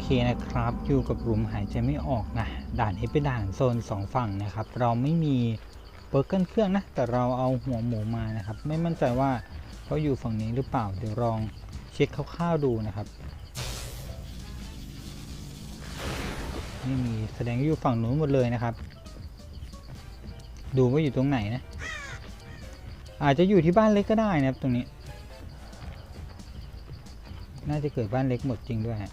เคนะครับ อยู่กับหลุมหายใจไม่ออกนะ ด่านนี้เป็นด่านโซนสองฝั่งนะครับ เราไม่มีเปิร์เกิลเครื่องนะ แต่เราเอาหัวหมูมานะครับ ไม่มั่นใจว่าเขาอยู่ฝั่งนี้หรือเปล่า เดี๋ยวลองเช็คคร่าวๆดูนะครับ ไม่มีแสดงว่าอยู่ฝั่งนู้นหมดเลยนะครับ ดูว่าอยู่ตรงไหนนะ อาจจะอยู่ที่บ้านเล็กก็ได้นะครับตรงนี้น่าจะเกิดบ้านเล็กหมดจริงด้วยฮะ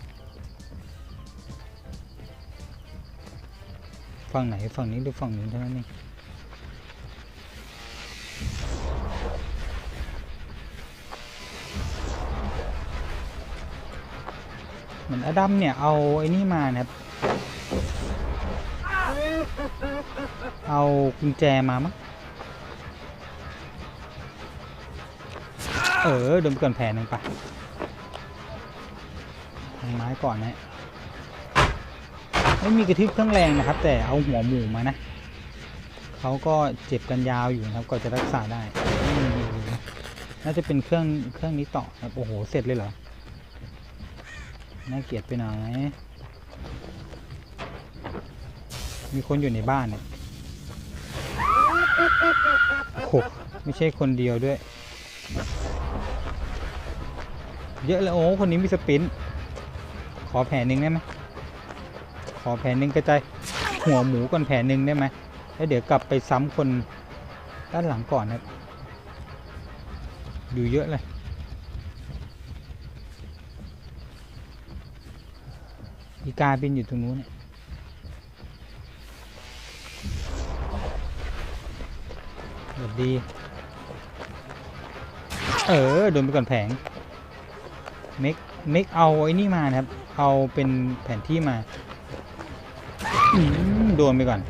ฝั่งไหนฝั่งนี้หรือฝั่งนู้นเท่านั้นเองเหมือนอดัมเนี่ยเอาไอ้นี่มานะครับ เอากุญแจมามั้งเออโดนก่อนแผลหนึ่งปะทางไม้ก่อนนะ ไม่มีกระทึบเครื่องแรงนะครับ แต่เอาหัวหมูมานะเขาก็เจ็บกันยาวอยู่นะครับก็จะรักษาได้น่าจะเป็นเครื่องเครื่องนี้ต่อครับโอ้โหเสร็จเลยเหรอน่าเกลียดไปหน่อยมีคนอยู่ในบ้านเนี่ยโอ้โหไม่ใช่คนเดียวด้วย เยอะเลยโอ้คนนี้มีสปิน ขอแผลหนึ่งได้ไหม ขอแผนหนึ่งกระจายหัวหมูก่อนแผนหนึ่งได้ไหมแล้วเดี๋ยวกลับไปซ้ำคนด้านหลังก่อนนะครับอยู่เยอะเลยอีกาบินอยู่ตรงนู้นเนี่ยสวัสดี เออ โดนไปก่อนแผงเมกเมกเอาไอ้นี่มานะครับ เอาเป็นแผนที่มา โดนไปก่อน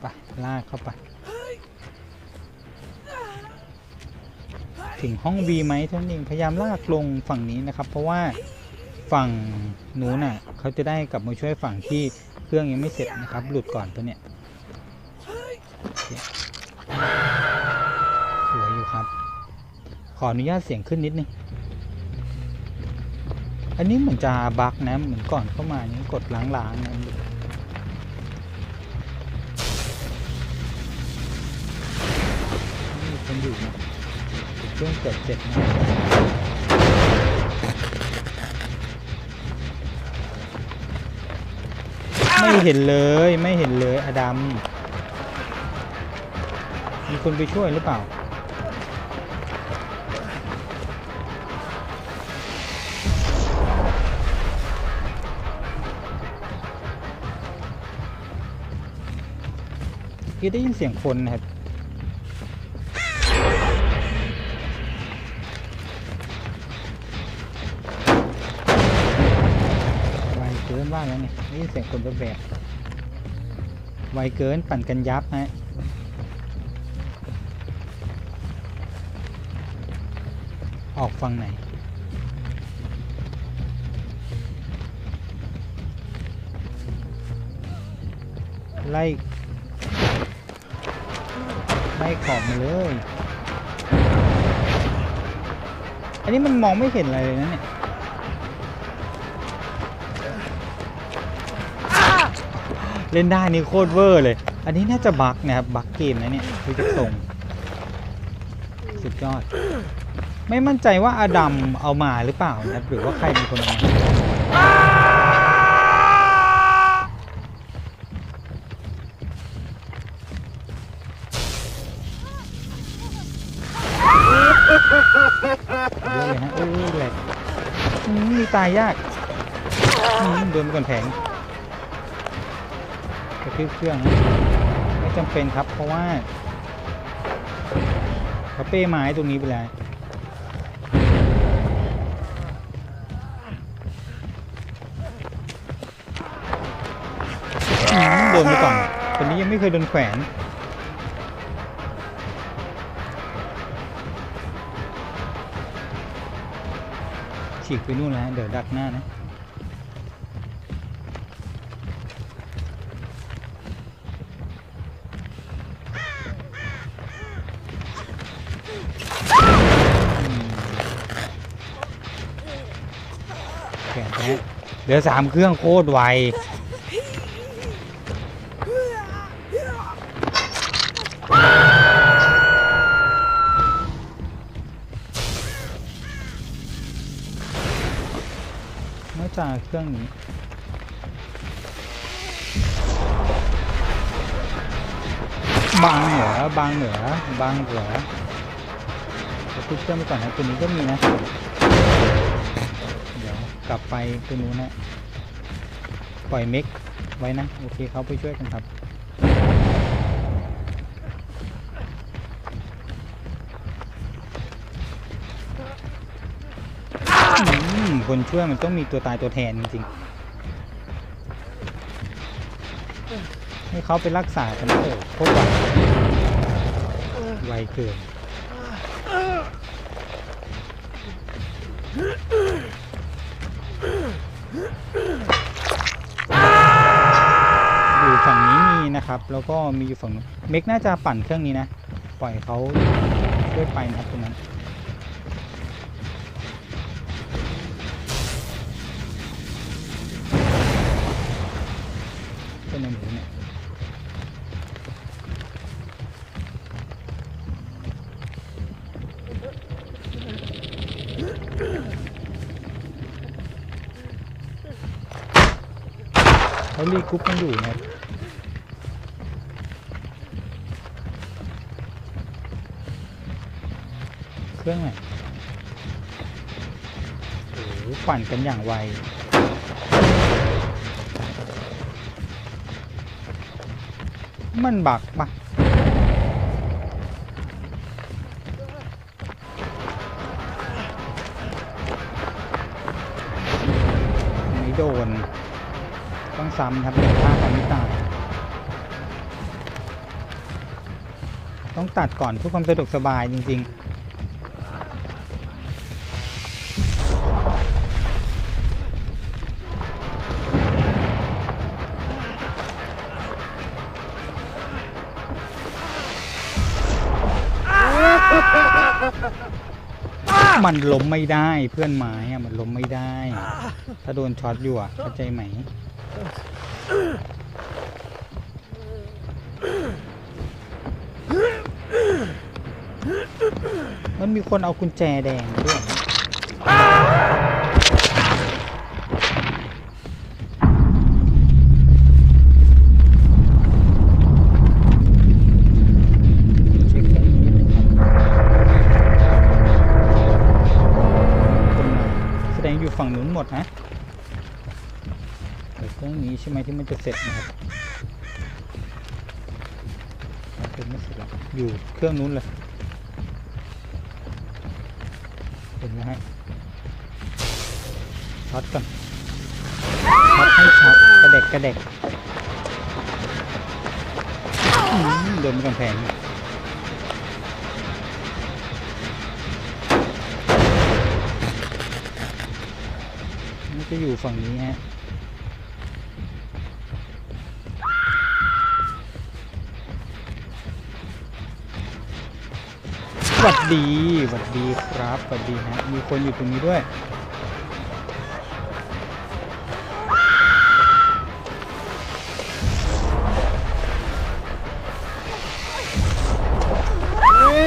ไป ลากเข้าไป ถึงห้อง B ไหมท่านั้นเองพยายามลากลงฝั่งนี้นะครับ เพราะว่าฝั่งนู้นน่ะเขาจะได้กลับมาช่วยฝั่งที่เครื่องยังไม่เสร็จนะครับ หลุดก่อนตัวเนี้ยสวยอยู่ครับ ขออนุญาตเสียงขึ้นนิดนึง อันนี้เหมือนจะบั๊กนะ เหมือนก่อนเข้ามานี้กดล้างๆนะนี่คนอยู่นะเครื่องเกิดเจ็บนะไม่เห็นเลยไม่เห็นเลยอดัมมีคนไปช่วยหรือเปล่า คือได้ยินเสียงคนนะครับไวเกินว่าแล้วไงได้ยินเสียงคนแบบไวเกินปั่นกันยับฮะออกฝั่งไหนไล่ ไล่ขอบมาเลย อันนี้มันมองไม่เห็นอะไรเลยนะเนี่ยเล่นได้นี่โคตรเวอร์เลย อันนี้น่าจะบักนะครับบักเกมนะเนี่ยดูจากทรงสุดยอด ไม่มั่นใจว่าอดัมเอามาหรือเปล่านะครับหรือว่าใครเป็นคนเอามา ตายยากโดนไปก่อนแผงกระทืบเครื่องไม่จำเป็นครับ เพราะว่าเขาเป้ไม้ตรงนี้ไปแล้วโดนไปก่อนคนนี้ยังไม่เคยโดนแขวน ฉีกไปนู่นแล้วเดี๋ยวดักหน้านะเหลือสามเครื่องโคตรไว เครื่องนี้บางเหนือบางเหนือบางเหนือจะพูดเครื่องไปก่อนนะตัวนี้ก็มีนะ เดี๋ยวกลับไปตัวนู้นนะ ปล่อยเม็กไว้นะ โอเคเขาไปช่วยกันครับ อืม คนช่วยมันต้องมีตัวตายตัวแทนจริงๆ ให้เขาไปรักษากันเถอะพวกไวไวเกินอยู่ฝั่งนี้มีนะครับ แล้วก็มีอยู่ฝั่งเมกน่าจะปั่นเครื่องนี้นะ ปล่อยเขาช่วยไปนะครับตรงนั้น เป็นอะไรเนี่ยเขารีกรุ๊ปกันอยู่นะเครื่องไหนโอ้โหปั่นกันอย่างไว มันบักปะไม่โดน ต้องซ้ำครับเดี๋ยวฆ่ากันไม่ตายต้องตัดก่อนเพื่อความสะดวกสบายจริง ๆ มันล้มไม่ได้เพื่อนไม้อะมันล้มไม่ได้ ถ้าโดนช็อตอยู่อะเข้าใจไหมมันมีคนเอากุญแจแดงมาด้วย ช่ไหมที่มันจะเสร็จนะครับยังไม่เสร็จหรอกอยู่เครื่องนู้นเลยเห็นไหมฮะช็อตก่อนช็อตให้ช็อตกระเด็กกระเด็กอืมโดนกำแพงจะอยู่ฝั่งนี้ฮะ สวัสดีสวัสดีครับสวัสดีฮะมีคนอยู่ตรงนี้ด้วย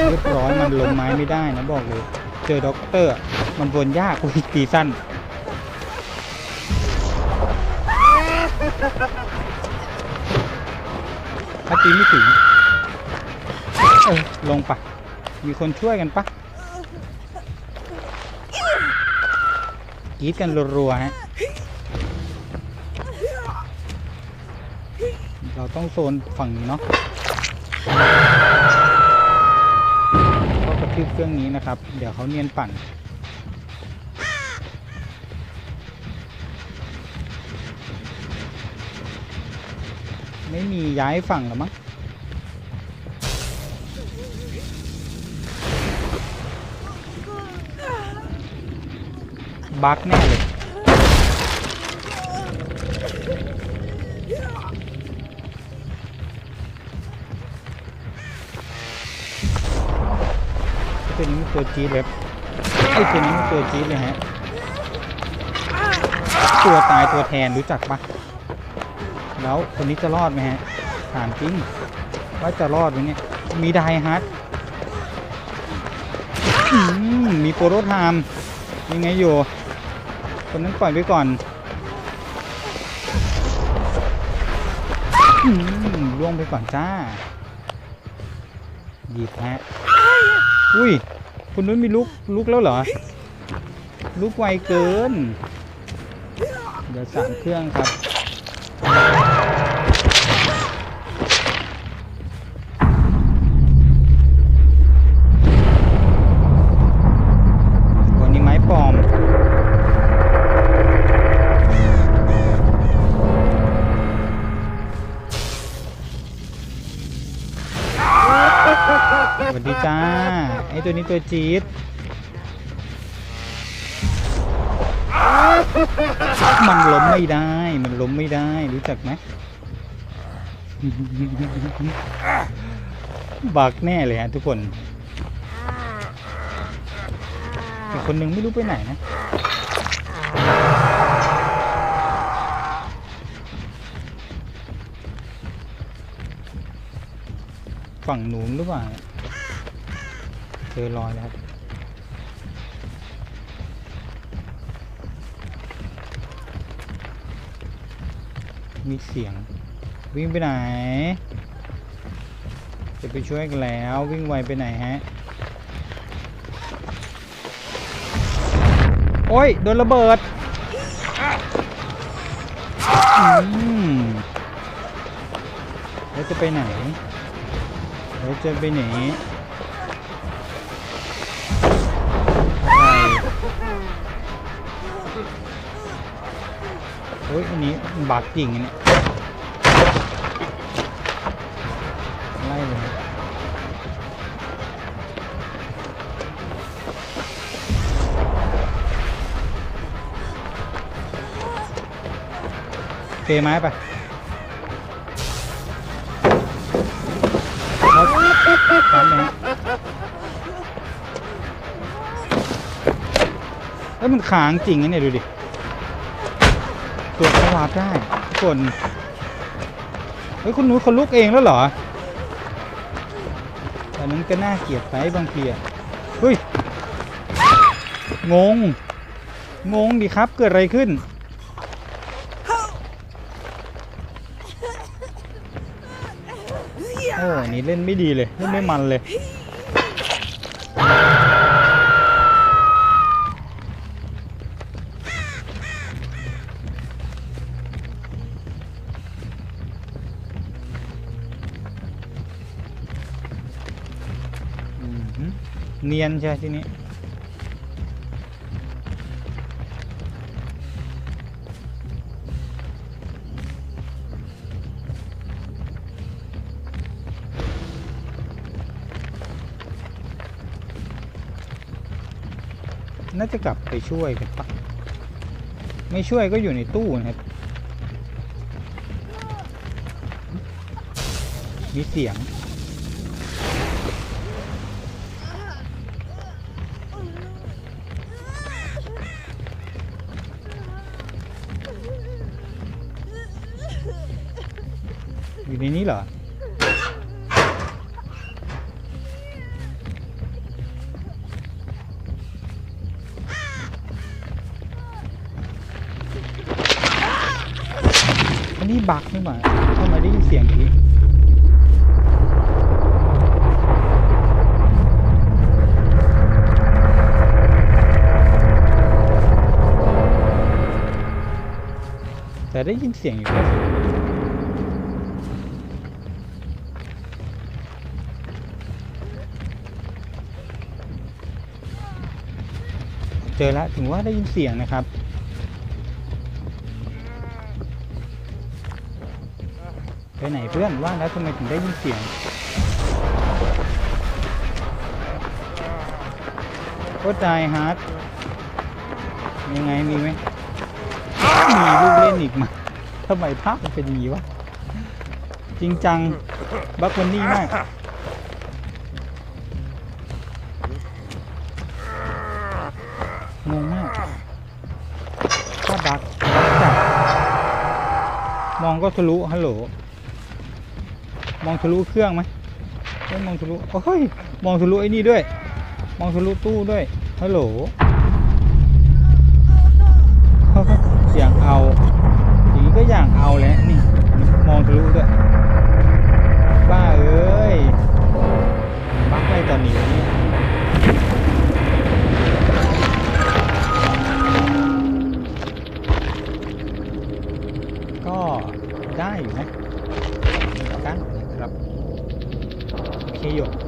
เรียบร้อยมันลงไม้ไม่ได้นะบอกเลย เจอด็อกเตอร์ มันวนยากกว่าอีกตีสั้นถ้าตีไม่ถึง เออลงปะ มีคนช่วยกันปะกรีดกันรัวๆฮะ เราต้องโซนฝั่งนี้เนาะก็กระทืบเครื่องนี้นะครับ เดี๋ยวเขาเนียนปั่นไม่มีย้ายฝั่งหรอมั้ง บั๊กแน่เลย ตัวนี้มันตัวจี๊ดเลยไอ้ตัวนี้มันตัวจี๊ดเลยฮะ ตัวตายตัวแทนรู้จักปะแล้วคนนี้จะรอดไหมฮะ ถามจริง ว่าจะรอดไหมเนี่ย มีไดฮาร์ดอืมมีโปรโตไทม์ยังไงอยู่ คนนั้นปล่อยไปก่อนล่วงไปก่อนจ้าหยิบฮะ อุ้ยคุณนุ้นมีลุกลุกแล้วเหรอลุกไวเกิน เดี๋ยวสั่งเครื่องครับ ตัวนี้ตัวจี๊ดมันล้มไม่ได้ มันล้มไม่ได้ รู้จักไหมบักแน่เลยฮะทุกคน อีกคนหนึ่งไม่รู้ไปไหนนะ ฝั่งหนูนหรือเปล่า เจอรอยแล้วครับ มีเสียง วิ่งไปไหน จะไปช่วยกันแล้ววิ่งไวไปไหนฮะ โอ้ย โดนระเบิดแล้วจะไปไหนแล้วจะไปไหน อ้ยอันนี้มันบักจริงอันเนี่ยไล่เลยเทไม้ไปแล้วทำไหมแล้วมันค้างจริงนะเนี่ยดูดิ วาร์ปได้ทุกคนเฮ้ยคุณหนุ้ยเขาลุกเองแล้วเหรอแต่นั้นก็น่าเกลียดไปบางทีอะเฮ้ยงง งงดิครับเกิดอะไรขึ้นโอ้นี่เล่นไม่ดีเลย เล่นไม่มันเลย ยนใช่ทีนี้น่าจะกลับไปช่วยกันปะไม่ช่วยก็อยู่ในตู้นะครับ มีเสียง อยู่ในนี้เหรอ อันนี้บักนี่หว่าทำไมได้ยินเสียงอย่างนี้แต่ได้ยินเสียงอยู่ จอแล้วถึงว่าได้ยินเสียงนะครับ ไปไหนเพื่อนว่าแล้วทำไมถึงได้ยินเสียงโคตรใจฮาร์ดยังไงมีไหมมีลูกเล่นอีกมาทำไมภาพมันเป็นอย่างนี้วะ จริงจัง บักวันนี่มาก มองก็ทะลุฮัลโหล มองทะลุเครื่องไหมเอ้ยมองทะลุโอ้ย มองทะลุไอ้นี่ด้วย มองทะลุตู้ด้วยฮัลโหล อย่างเอาอย่างนี้ก็อย่างเอาแหล้วนี่ มองทะลุด้วยบ้าเอ้ย บักอะไรตอนนี้ อยู่นะเหมือนกันนะครับโอเคอยู่